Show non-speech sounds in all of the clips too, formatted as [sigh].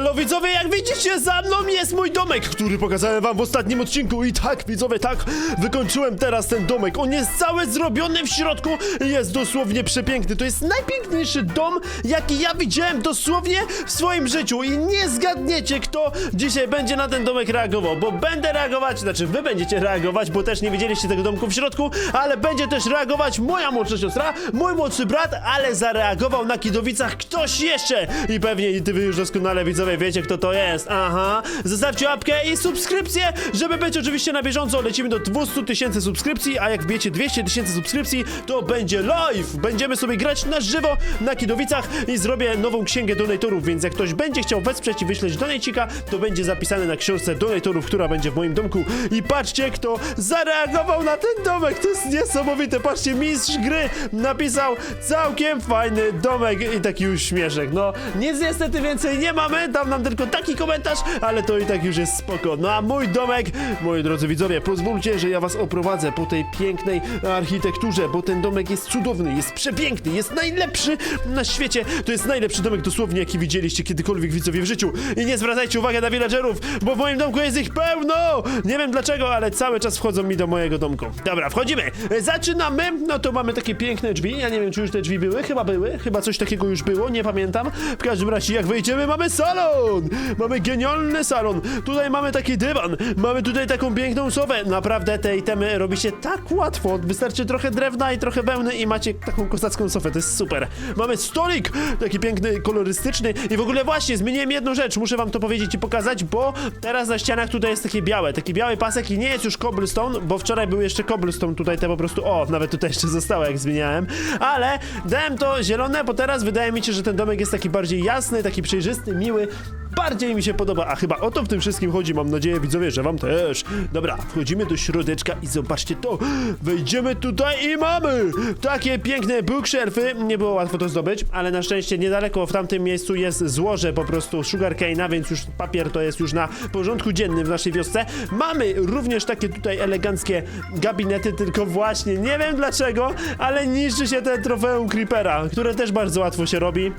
No widzowie, jak widzicie, za mną jest mój domek, który pokazałem wam w ostatnim odcinku. I tak, widzowie, tak, wykończyłem teraz ten domek. On jest cały zrobiony w środku i jest dosłownie przepiękny. To jest najpiękniejszy dom, jaki ja widziałem dosłownie w swoim życiu. I nie zgadniecie, kto dzisiaj będzie na ten domek reagował, bo będę reagować, znaczy wy będziecie reagować, bo też nie widzieliście tego domku w środku, ale będzie też reagować moja młodsza siostra, mój młodszy brat, ale zareagował na Kidowicach ktoś jeszcze. I pewnie i wy już doskonale widzowie wiecie, kto to jest. Aha. Zostawcie łapkę i subskrypcję, żeby być oczywiście na bieżąco. Lecimy do 200 tysięcy subskrypcji, a jak wbijecie 200 tysięcy subskrypcji, to będzie live. Będziemy sobie grać na żywo na Kidowicach i zrobię nową księgę donatorów, więc jak ktoś będzie chciał wesprzeć i wyśleć donajcika, to będzie zapisane na książce donatorów, która będzie w moim domku. I patrzcie, kto zareagował na ten domek. To jest niesamowite. Patrzcie, mistrz gry napisał całkiem fajny domek i taki uśmieszek. No, nic niestety więcej nie mamy. Dam nam tylko taki komentarz, ale to i tak już jest spoko. No a mój domek, moi drodzy widzowie, pozwólcie, że ja was oprowadzę po tej pięknej architekturze, bo ten domek jest cudowny, jest przepiękny, jest najlepszy na świecie. To jest najlepszy domek dosłownie, jaki widzieliście kiedykolwiek widzowie w życiu. I nie zwracajcie uwagi na villagerów, bo w moim domku jest ich pełno! Nie wiem dlaczego, ale cały czas wchodzą mi do mojego domku. Dobra, wchodzimy. Zaczynamy. No to mamy takie piękne drzwi. Ja nie wiem, czy już te drzwi były. Chyba były. Chyba coś takiego już było, nie pamiętam. W każdym razie, jak wejdziemy, mamy salon! Mamy genialny salon. Tutaj mamy taki dywan. Mamy tutaj taką piękną sofę. Naprawdę te itemy robi się tak łatwo. Wystarczy trochę drewna i trochę wełny i macie taką kozacką sofę. To jest super. Mamy stolik, taki piękny, kolorystyczny. I w ogóle właśnie, zmieniłem jedną rzecz. Muszę wam to powiedzieć i pokazać, bo teraz na ścianach tutaj jest takie białe. Taki biały pasek i nie jest już cobblestone, bo wczoraj był jeszcze cobblestone tutaj te po prostu. O, nawet tutaj jeszcze zostało, jak zmieniałem. Ale dałem to zielone, bo teraz wydaje mi się, że ten domek jest taki bardziej jasny, taki przejrzysty, miły. Bardziej mi się podoba, a chyba o to w tym wszystkim chodzi. Mam nadzieję, widzowie, że wam też. Dobra, wchodzimy do środeczka i zobaczcie to. Wejdziemy tutaj i mamy takie piękne bookshelfy. Nie było łatwo to zdobyć, ale na szczęście niedaleko w tamtym miejscu jest złoże po prostu sugarcane'a, więc już papier to jest już na porządku dziennym w naszej wiosce. Mamy również takie tutaj eleganckie gabinety, tylko właśnie nie wiem dlaczego, ale niszczy się ten trofeum Creepera, które też bardzo łatwo się robi.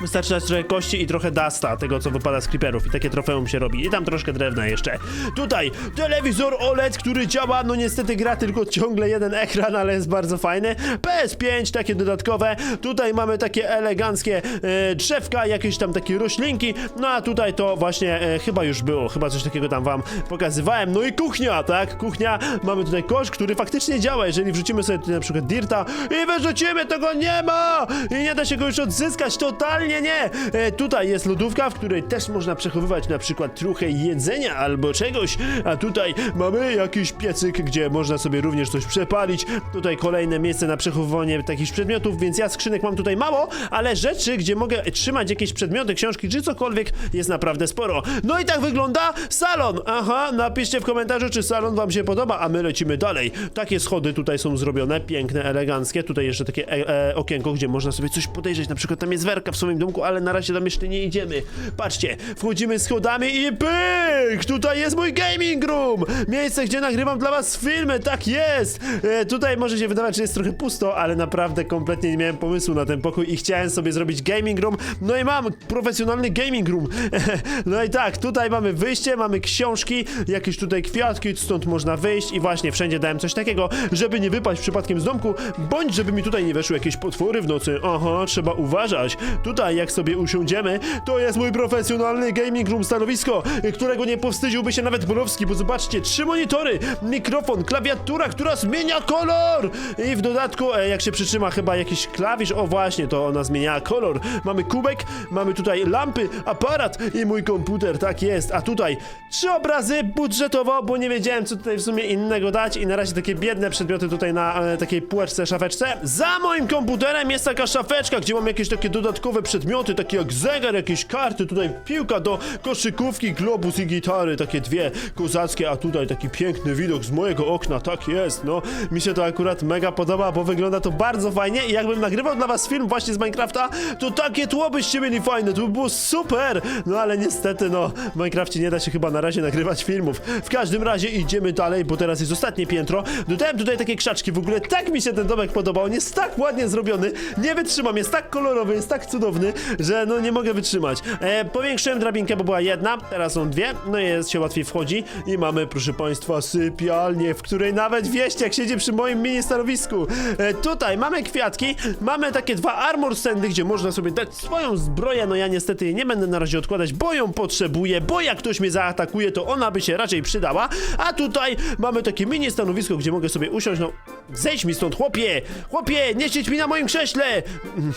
Wystarczy dać trochę kości i trochę dasta, tego co wypada z creeperów i takie trofeum się robi. I tam troszkę drewna jeszcze. Tutaj telewizor OLED, który działa, no niestety gra tylko ciągle jeden ekran, ale jest bardzo fajny. PS5, takie dodatkowe. Tutaj mamy takie eleganckie e, drzewka, jakieś tam takie roślinki. No a tutaj to właśnie e, chyba już było, chyba coś takiego tam wam pokazywałem. No i kuchnia, tak? Kuchnia. Mamy tutaj kosz, który faktycznie działa. Jeżeli wrzucimy sobie tutaj na przykład dirta i wyrzucimy, tego nie ma! I nie da się go już odzyskać totalnie nie! E, tutaj jest lodówka, w której też można przechowywać na przykład trochę jedzenia albo czegoś, a tutaj mamy jakiś piecyk, gdzie można sobie również coś przepalić. Tutaj kolejne miejsce na przechowywanie takich przedmiotów, więc ja skrzynek mam tutaj mało, ale rzeczy, gdzie mogę trzymać jakieś przedmioty, książki czy cokolwiek jest naprawdę sporo. No i tak wygląda salon! Aha, napiszcie w komentarzu, czy salon wam się podoba, a my lecimy dalej. Takie schody tutaj są zrobione, piękne, eleganckie. Tutaj jeszcze takie e, e, okienko, gdzie można sobie coś podejrzeć, na przykład tam jest werka w swoim domku, ale na razie tam jeszcze nie idziemy. Patrzcie, wchodzimy schodami i pyk! Tutaj jest mój gaming room! Miejsce, gdzie nagrywam dla was filmy, tak jest! E, tutaj może się wydawać, że jest trochę pusto, ale naprawdę kompletnie nie miałem pomysłu na ten pokój i chciałem sobie zrobić gaming room. No i mam profesjonalny gaming room. [laughs] no i tak, tutaj mamy wyjście, mamy książki, jakieś tutaj kwiatki, stąd można wyjść i właśnie wszędzie dałem coś takiego, żeby nie wypaść przypadkiem z domku, bądź żeby mi tutaj nie weszły jakieś potwory w nocy. Aha, trzeba uważać. Tutaj jak sobie usiądziemy, to jest mój profesjonalny gaming room stanowisko, którego nie powstydziłby się nawet Borowski, bo zobaczcie, trzy monitory, mikrofon, klawiatura, która zmienia kolor i w dodatku, e, jak się przytrzyma chyba jakiś klawisz, o właśnie, to ona zmienia kolor. Mamy kubek, mamy tutaj lampy, aparat i mój komputer, tak jest, a tutaj trzy obrazy budżetowo, bo nie wiedziałem co tutaj w sumie innego dać i na razie takie biedne przedmioty tutaj na e, takiej półeczce, szafeczce. Za moim komputerem jest taka szafeczka, gdzie mam jakieś takie dodatkowe przedmioty, takie jak zegar, jakieś karty, tutaj piłka do koszykówki, globus i gitary, takie dwie kozackie, a tutaj taki piękny widok z mojego okna, tak jest, no. Mi się to akurat mega podoba, bo wygląda to bardzo fajnie i jakbym nagrywał dla was film właśnie z Minecrafta, to takie tło byście mieli fajne, to by było super! No ale niestety, no, w Minecrafcie nie da się chyba na razie nagrywać filmów. W każdym razie idziemy dalej, bo teraz jest ostatnie piętro. Dodałem tutaj takie krzaczki, w ogóle tak mi się ten domek podobał, on jest tak ładnie zrobiony, nie wytrzymam, jest tak kolorowy, jest tak cudowny. Że no nie mogę wytrzymać. E, powiększyłem drabinkę, bo była jedna, teraz są dwie, no i jest się łatwiej wchodzi. I mamy, proszę państwa, sypialnię, w której nawet wieściak siedzi przy moim mini stanowisku. E, tutaj mamy kwiatki, mamy takie dwa armor standy, gdzie można sobie dać swoją zbroję, no ja niestety jej nie będę na razie odkładać, bo ją potrzebuję, bo jak ktoś mnie zaatakuje, to ona by się raczej przydała, a tutaj mamy takie mini stanowisko, gdzie mogę sobie usiąść, no zejdź mi stąd, chłopie, chłopie, nie siedź mi na moim krześle, Mm,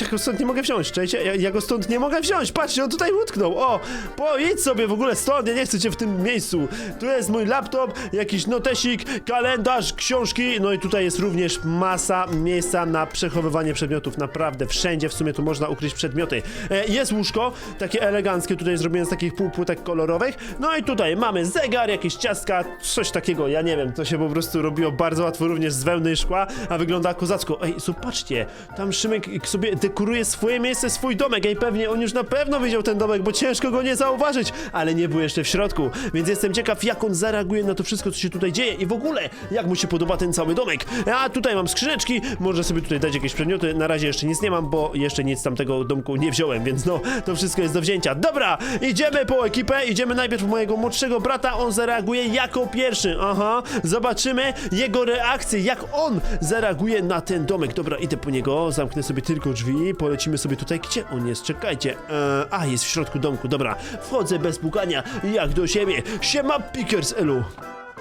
ja go stąd nie mogę wziąć, ja, ja go stąd nie mogę wziąć, patrzcie, on tutaj utknął, o, pojedź sobie w ogóle stąd, ja nie chcę cię w tym miejscu, tu jest mój laptop, jakiś notesik, kalendarz, książki, no i tutaj jest również masa miejsca na przechowywanie przedmiotów, naprawdę, wszędzie w sumie tu można ukryć przedmioty. E, jest łóżko, takie eleganckie, tutaj zrobione z takich półpłytek kolorowych, no i tutaj mamy zegar, jakieś ciastka, coś takiego, ja nie wiem, to się po prostu robiło bardzo łatwo również z wełny szkła, a wygląda kozacko. Ej, zobaczcie, tam Szymek sobie dekoruje swoje miejsce, swój domek, ej, pewnie on już na pewno widział ten domek, bo ciężko go nie zauważyć, ale nie był jeszcze w środku, więc jestem ciekaw, jak on zareaguje na to wszystko, co się tutaj dzieje i w ogóle, jak mu się podoba ten cały domek. A tutaj mam skrzyneczki, można sobie tutaj dać jakieś przedmioty, na razie jeszcze nic nie mam, bo jeszcze nic tamtego domku nie wziąłem, więc no, to wszystko jest do wzięcia. Dobra, idziemy po ekipę, idziemy najpierw po mojego młodszego brata, on zareaguje jako pierwszy, aha, zobaczymy jego reakcję, jak on zareaguje na ten domek. Dobra, idę po niego, zamknę sobie tylko drzwi, polecimy sobie tutaj, gdzie on jest, czekajcie, eee, a, jest w środku domku, dobra, wchodzę bez pukania, jak do siebie, siema Pickers Elu.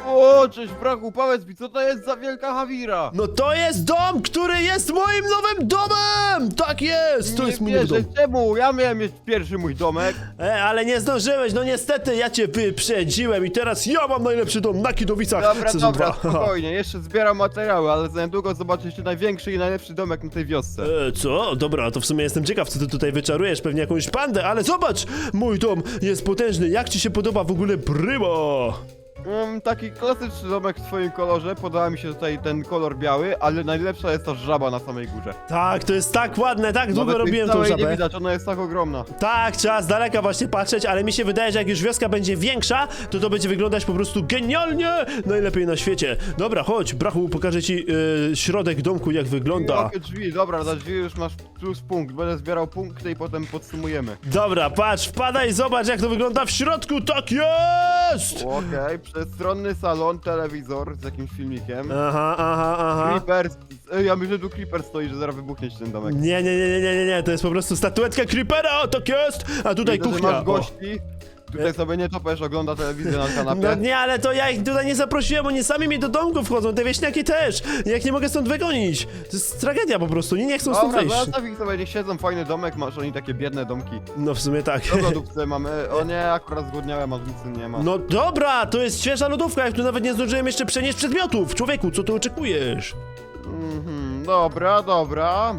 O, cześć powiedz mi, co to jest za wielka Hawira? No to jest dom, który jest moim nowym domem! Tak jest, to jest mój nowy wierzę, dom. czemu? Ja miałem mieć pierwszy mój domek. E, ale nie zdążyłeś, no niestety, ja cię wyprzedziłem i teraz ja mam najlepszy dom na Kidowicach. Dobra, sezon dobra, dwa. [laughs] spokojnie, jeszcze zbieram materiały, ale za niedługo zobaczycie największy i najlepszy domek na tej wiosce. E, co? Dobra, to w sumie jestem ciekaw, co ty tutaj wyczarujesz, pewnie jakąś pandę, ale zobacz! Mój dom jest potężny, jak ci się podoba w ogóle brymo? Mm, taki klasyczny domek w swoim kolorze, podoba mi się tutaj ten kolor biały, ale najlepsza jest ta żaba na samej górze. Tak, to jest tak ładne, tak długo Nawet tej robiłem tą całej nie żabę. widać, ona jest tak ogromna. Tak, trzeba z daleka właśnie patrzeć, ale mi się wydaje, że jak już wioska będzie większa, to to będzie wyglądać po prostu genialnie! Najlepiej na świecie. Dobra, chodź, brachu, pokażę ci e, środek domku, jak wygląda. Jakie drzwi, dobra, za drzwi już masz plus punkt, będę zbierał punkty i potem podsumujemy. Dobra, patrz, wpadaj, zobacz jak to wygląda w środku, tak jest! Okej, przestronny salon, telewizor z jakimś filmikiem. Aha, aha, aha. Creeper, Ej, ja myślę, że tu Creeper stoi, że zaraz wybuchnie ci ten domek. Nie, nie, nie, nie, nie, nie, nie, to jest po prostu statuetka Creepera, tak jest! A tutaj Widzę, że kuchnia. masz o. gości, tutaj sobie nie topesz, ogląda telewizję na kanapie. No nie, ale to ja ich tutaj nie zaprosiłem, oni sami mi do domku wchodzą, te wieśniaki też! Jak nie mogę stąd wygonić! To jest tragedia po prostu, nie, nie chcą stąd Dobra, wyjść. zostaw ich sobie, niech siedzą, fajny domek, masz oni takie biedne domki. No w sumie tak. Lodówce [laughs] mamy? O nie, akurat zgłodniałem, a nic nie ma. No dobra, to jest świeża lodówka, jak tu nawet nie zdążyłem jeszcze przenieść przedmiotów. Człowieku, co tu oczekujesz? Mhm, dobra, dobra.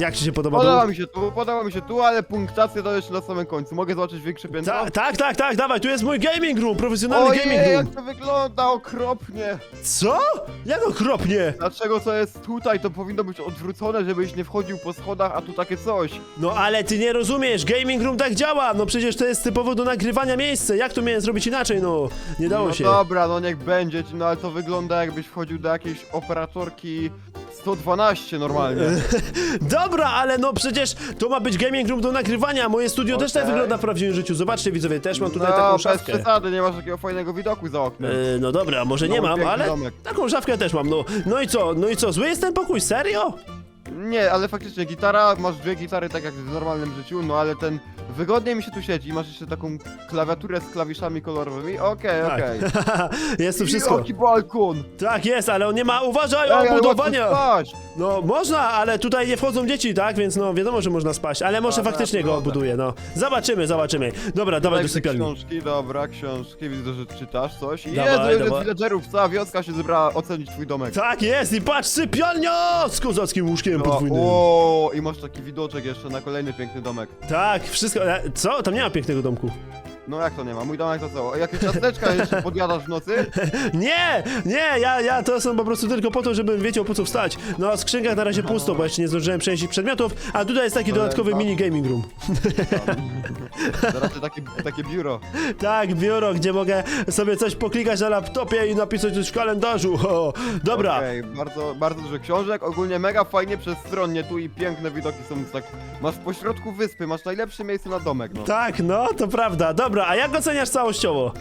Jak ci się podoba Podoba dom? mi się tu, podoba mi się tu, ale punktację to jeszcze na samym końcu. Mogę zobaczyć większe piętro? Ta, tak, tak, tak, dawaj, tu jest mój gaming room, profesjonalny Ojej, gaming room. jak to wygląda okropnie! Co? Jak okropnie? Dlaczego co jest tutaj, to powinno być odwrócone, żebyś nie wchodził po schodach, a tu takie coś. No ale ty nie rozumiesz, gaming room tak działa, no przecież to jest typowo do nagrywania miejsce, jak to miałem zrobić inaczej, no? Nie dało no się. dobra, no niech będzie, no ale to wygląda jakbyś wchodził do jakiejś operatorki 112 normalnie. [laughs] Dobra, ale no przecież to ma być gaming room do nagrywania, moje studio też tak Okej. wygląda w prawdziwym życiu, zobaczcie widzowie, też mam tutaj no, taką bez szafkę. przesady, nie masz takiego fajnego widoku za oknem. E, no dobra, może nie No, mam, piękny ale domek. taką szafkę też mam, no. No i co, no i co, zły jest ten pokój, serio? Nie, ale faktycznie gitara, masz dwie gitary tak jak w normalnym życiu, no ale ten wygodnie mi się tu siedzi, masz jeszcze taką klawiaturę z klawiszami kolorowymi, okej, Tak. okej. [laughs] jest tu wszystko. Jaki balkon! Tak jest, ale on nie ma, uważaj, Ej, ale obudowania! łatwo spać. No można, ale tutaj nie wchodzą dzieci, tak? Więc no wiadomo, że można spaść, ale może Dobra, faktycznie go dobra. obuduję, no. Zobaczymy, zobaczymy. Dobra, dawaj do sypialni. książki, dobra, książki, widzę, że czytasz coś. I Dawaj, Jezu, ile dawaj. villagerów, cała wioska się zebrała ocenić twój domek. Tak jest i patrz, sypialnia z kozackim łóżkiem No, podwójnym. o, i masz taki widoczek jeszcze na kolejny piękny domek. Tak, wszystko, e, co? Tam nie ma pięknego domku. No jak to nie ma? Mój domek to co? Jakieś ciasteczka jeszcze podjadasz w nocy? [laughs] Nie, nie, ja, ja to są po prostu tylko po to, żebym wiedział po co wstać. No a w skrzynkach na razie pusto, bo jeszcze nie zdążyłem przenieść ich przedmiotów, a tutaj jest taki dodatkowy mini gaming room. [laughs] To raczej takie, takie biuro. Tak, biuro, gdzie mogę sobie coś poklikać na laptopie i napisać coś w kalendarzu. [laughs] O, dobra. Okej, bardzo, bardzo dużo książek, ogólnie mega fajnie przestronnie tu i piękne widoki są tak. Masz pośrodku wyspy, masz najlepsze miejsce na domek, no. Tak, no, to prawda. Dobra, a jak oceniasz całościowo?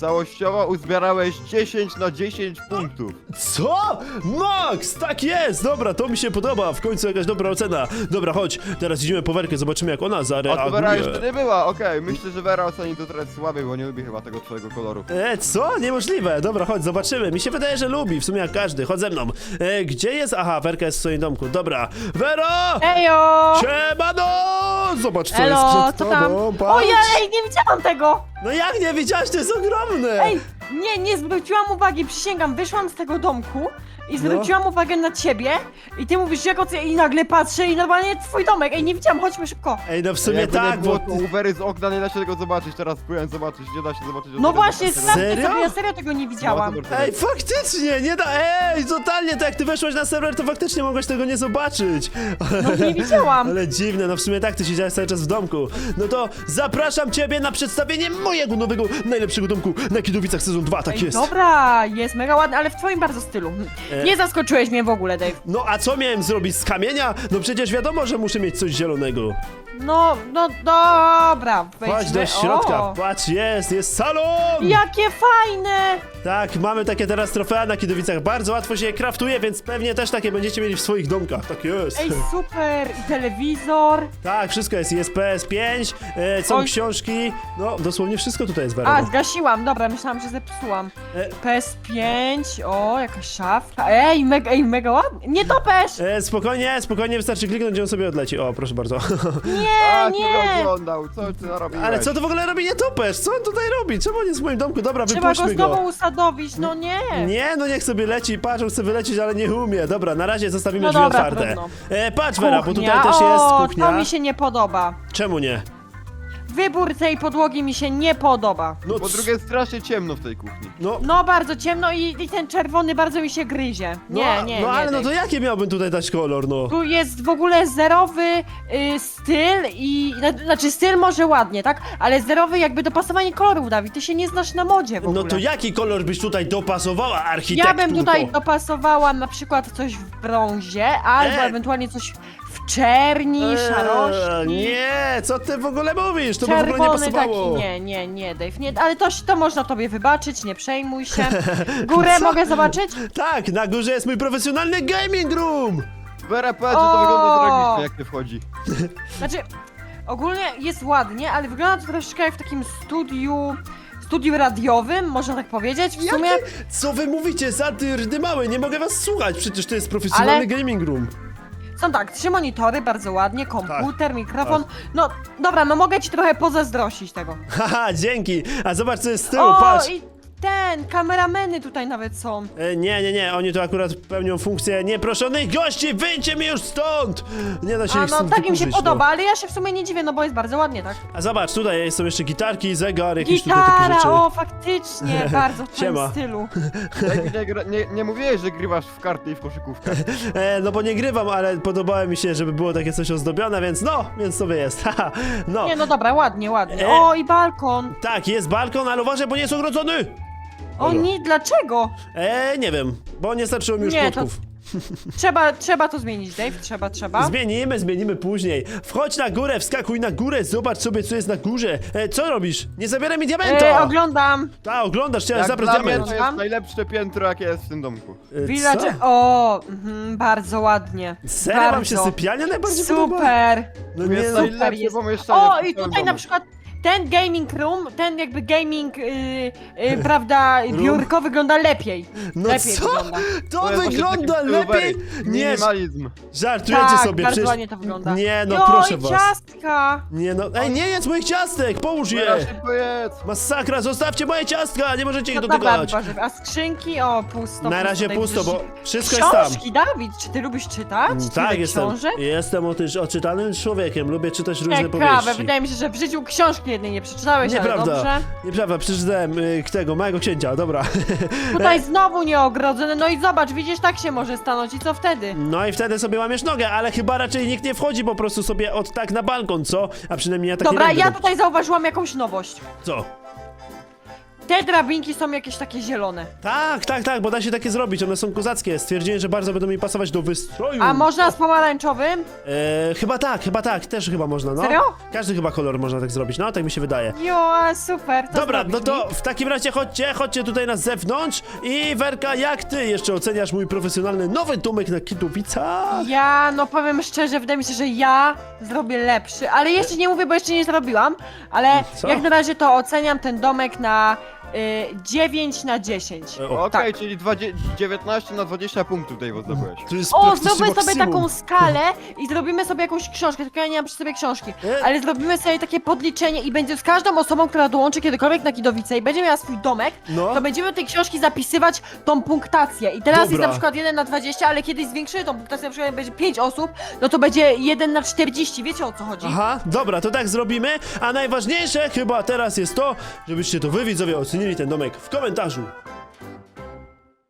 Całościowo uzbierałeś 10 na 10 punktów. Co? Max, tak jest! Dobra, to mi się podoba. W końcu jakaś dobra ocena. Dobra, chodź, teraz idziemy po Werkę, zobaczymy jak ona A to Vera zareaguje. jeszcze nie była, okej, myślę, że Vera oceni to trochę słabiej, bo nie lubi chyba tego twojego koloru. E, co? Niemożliwe. Dobra, chodź, zobaczymy. Mi się wydaje, że lubi, w sumie jak każdy. Chodź ze mną. E, gdzie jest? Aha, Werka jest w swoim domku. Dobra. Wero! Ejo! Siemano! Zobacz, co Elo, jest przed co tam? tobą. Patrz. Ojej, nie widziałam tego! No jak nie widziałaś? To jest ogromne! Ej, nie, nie zwróciłam uwagi, przysięgam, wyszłam z tego domku i zwróciłam uwagę na ciebie i ty mówisz, jak ocenię i nagle patrzę i normalnie twój domek. Ej, nie widziałam, chodźmy szybko. Ej, no w sumie Jakby tak, było, bo... to Very z okna nie da się tego zobaczyć, teraz próbowałem zobaczyć, nie da się zobaczyć. od No tego właśnie, Serio? sobie, ja serio tego nie widziałam. No, zobacz, Ej, faktycznie, nie da... Ej, totalnie, to jak ty weszłaś na serwer, to faktycznie mogłeś tego nie zobaczyć. No nie widziałam. [laughs] Ale dziwne, no w sumie tak, ty siedziałeś cały czas w domku. No to zapraszam ciebie na przedstawienie mojego nowego, najlepszego domku na Kidowicach sezon 2, tak Ej, jest. dobra, jest mega ładny, ale w twoim bardzo stylu. E. Nie zaskoczyłeś mnie w ogóle, Dave. No a co miałem zrobić z kamienia? No przecież wiadomo, że muszę mieć coś zielonego. No, no dobra, wejdźmy. Chodź do środka, O, patrz, jest, jest salon! jakie fajne! Tak, mamy takie teraz trofea na Kidowicach, bardzo łatwo się je kraftuje, więc pewnie też takie będziecie mieli w swoich domkach, tak jest. Ej, super! I telewizor. Tak, wszystko jest, jest PS5, e, są Oj. książki, no dosłownie wszystko tutaj jest. A, zgasiłam, dobra, myślałam, że zepsułam. E. PS5, o, jakaś szafka. Ej, mega, ej, mega ładnie. Nie topesz! E, spokojnie, spokojnie, wystarczy kliknąć i on sobie odleci. O, proszę bardzo. Nie, [laughs] Tak, nie! oglądał, co ty narobiłeś? Ale co to w ogóle robi nietopesz? Co on tutaj robi? Czemu on jest w moim domku? Dobra, Trzeba go wypuśćmy znowu go. usadowić, no nie! Nie, no niech sobie leci, patrz, on chce wylecieć, ale nie umie. Dobra, na razie zostawimy No drzwi dobra, otwarte. trudno. E, patrz, Vera, bo tutaj też jest o, kuchnia. to mi się nie podoba. Czemu nie? Wybór tej podłogi mi się nie podoba. No, Po c- drugie, strasznie ciemno w tej kuchni. no, No, bardzo ciemno i, i ten czerwony bardzo mi się gryzie. no, Nie, nie, no nie. ale no Dave. to jaki miałbym tutaj dać kolor, no? Tu jest w ogóle zerowy y, styl i... na- Znaczy styl może ładnie, tak? Ale zerowy jakby dopasowanie kolorów, Dawid. Ty się nie znasz na modzie w ogóle. No to jaki kolor byś tutaj dopasowała, architekturko? Ja bym tutaj dopasowała na przykład coś w brązie, albo E. ewentualnie coś czerni, Eee, szarości. Nie, co ty w ogóle mówisz? To by w ogóle nie Czerwony taki, pasowało. nie, nie, nie, Dave, nie, ale to, to można tobie wybaczyć, nie przejmuj się. [laughs] Górę Co? mogę zobaczyć? Tak, na górze jest mój profesjonalny gaming room! Vera, że to wygląda tragicznie, jak ty wchodzi. [laughs] Znaczy, ogólnie jest ładnie, ale wygląda to troszeczkę jak w takim studiu, studiu radiowym, można tak powiedzieć, w sumie. Jakie? Co wy mówicie? Zaty rdy małe, nie mogę was słuchać, przecież to jest profesjonalny Ale- gaming room. Są tak, trzy monitory, bardzo ładnie, komputer, mikrofon. No, dobra, no mogę ci trochę pozazdrościć tego. [laughs] Haha, dzięki! A zobacz co jest z tyłu, O, patrz! i ten, kamerameny tutaj nawet są. E, nie, nie, nie, oni tu akurat pełnią funkcję nieproszonych gości, wyjdźcie mi już stąd! Nie da się A ich no, stąd tak im się wykurzyć, podoba, No. ale ja się w sumie nie dziwię, no bo jest bardzo ładnie, tak? A zobacz, tutaj są jeszcze gitarki, zegar, jakieś tutaj takie Gitara, rzeczy. o, faktycznie, [laughs] bardzo w twoim Siema. stylu. Nie, gra- nie, nie mówiłeś, że grywasz w karty i w koszykówkę. [laughs] E, no bo nie grywam, ale podobało mi się, żeby było takie coś ozdobione, więc no, więc sobie jest, [laughs] haha, no. Nie, no dobra, ładnie, ładnie. E. O, i balkon. Tak, jest balkon, ale uważaj, bo nie jest ogrodzony! O Dobra. nie, dlaczego? E, nie wiem, bo nie starczyło mi już Nie, to-. [laughs] Trzeba, trzeba to zmienić, Dave, trzeba, trzeba. Zmienimy, zmienimy później. Wchodź na górę, wskakuj na górę, zobacz sobie, co jest na górze. E, co robisz? Nie zabieraj mi diamenta! E, oglądam. Ta, oglądasz, chciałem Jak zabrać dla mnie diament. to jest najlepsze piętro, jakie jest w tym domku. E, Village... co? O, mhm, bardzo ładnie. Serio bardzo. wam się sypialnia najbardziej podoba? Super. No nie, jest no, najlepsze jest. pomieszczenie O, w i całym tutaj na domu. przykład ten gaming room, ten jakby gaming, yy, yy, [laughs] prawda, biurko wygląda lepiej. no lepiej co? wygląda. To To jest właśnie wygląda taki lepiej? Very. Nie, Minimalizm. żartujecie tak, sobie, bardzo przecież... ładnie to wygląda. Nie, no jo, proszę i was. ciastka. Nie no, ej, nie jedz moich ciastek, połóż je! szybko jedz. Masakra, zostawcie moje ciastka, nie możecie ich No dobra, dotykać. A skrzynki? O, pusto. Na razie tutaj pusto, bo wszystko jest tam. Książki, Dawid, czy ty lubisz czytać? Tyle Tak, jestem. książek? Jestem otyż, oczytanym człowiekiem, lubię czytać różne Ciekawe, powieści. wydaje mi się, że w życiu książki książki jednej nie przeczytałeś, ale Nieprawda. dobrze. Nieprawda, przeczytałem y, tego, małego księcia, dobra. [laughs] Tutaj znowu nieogrodzone, no i zobacz, widzisz, tak się może stanąć i co wtedy? No i wtedy sobie łamiesz nogę, ale chyba raczej nikt nie wchodzi po prostu sobie od tak na balkon, co? A przynajmniej ja tak Dobra, nie będę ja tutaj zauważyłam jakąś nowość. Co? Te drabinki są jakieś takie zielone. Tak, tak, tak, bo da się takie zrobić, one są kozackie. Stwierdziłem, że bardzo będą mi pasować do wystroju. A można z pomarańczowym? E, chyba tak, chyba tak, też chyba można, no. Serio? Każdy chyba kolor można tak zrobić, no, tak mi się wydaje. Jo, super. To Dobra, no zrobisz to mi? w takim razie chodźcie, chodźcie tutaj na zewnątrz i Werka, jak ty jeszcze oceniasz mój profesjonalny nowy domek na Kidowicach? Ja, no powiem szczerze, wydaje mi się, że ja zrobię lepszy, ale jeszcze nie mówię, bo jeszcze nie zrobiłam, ale Co? jak na razie to oceniam ten domek na y, 9 na 10. E, Okej, tak. czyli 20, 19 na 20 punktów tutaj zdobyłeś. To jest O, praktycznie zróbmy sobie maksimum. taką skalę i zrobimy sobie jakąś książkę, tylko ja nie mam przy sobie książki, E? ale zrobimy sobie takie podliczenie i będzie z każdą osobą, która dołączy kiedykolwiek na Kidowice i będzie miała swój domek, No. to będziemy do tej książki zapisywać tą punktację. I teraz jest Dobra. na przykład 1 na 20, ale kiedyś zwiększymy tą punktację, na przykład jak będzie 5 osób, no to będzie 1 na 40, wiecie o co chodzi? Aha, dobra, to tak zrobimy, a najważniejsze chyba teraz jest to, żebyście to wy widzowie ocenili ten domek w komentarzu.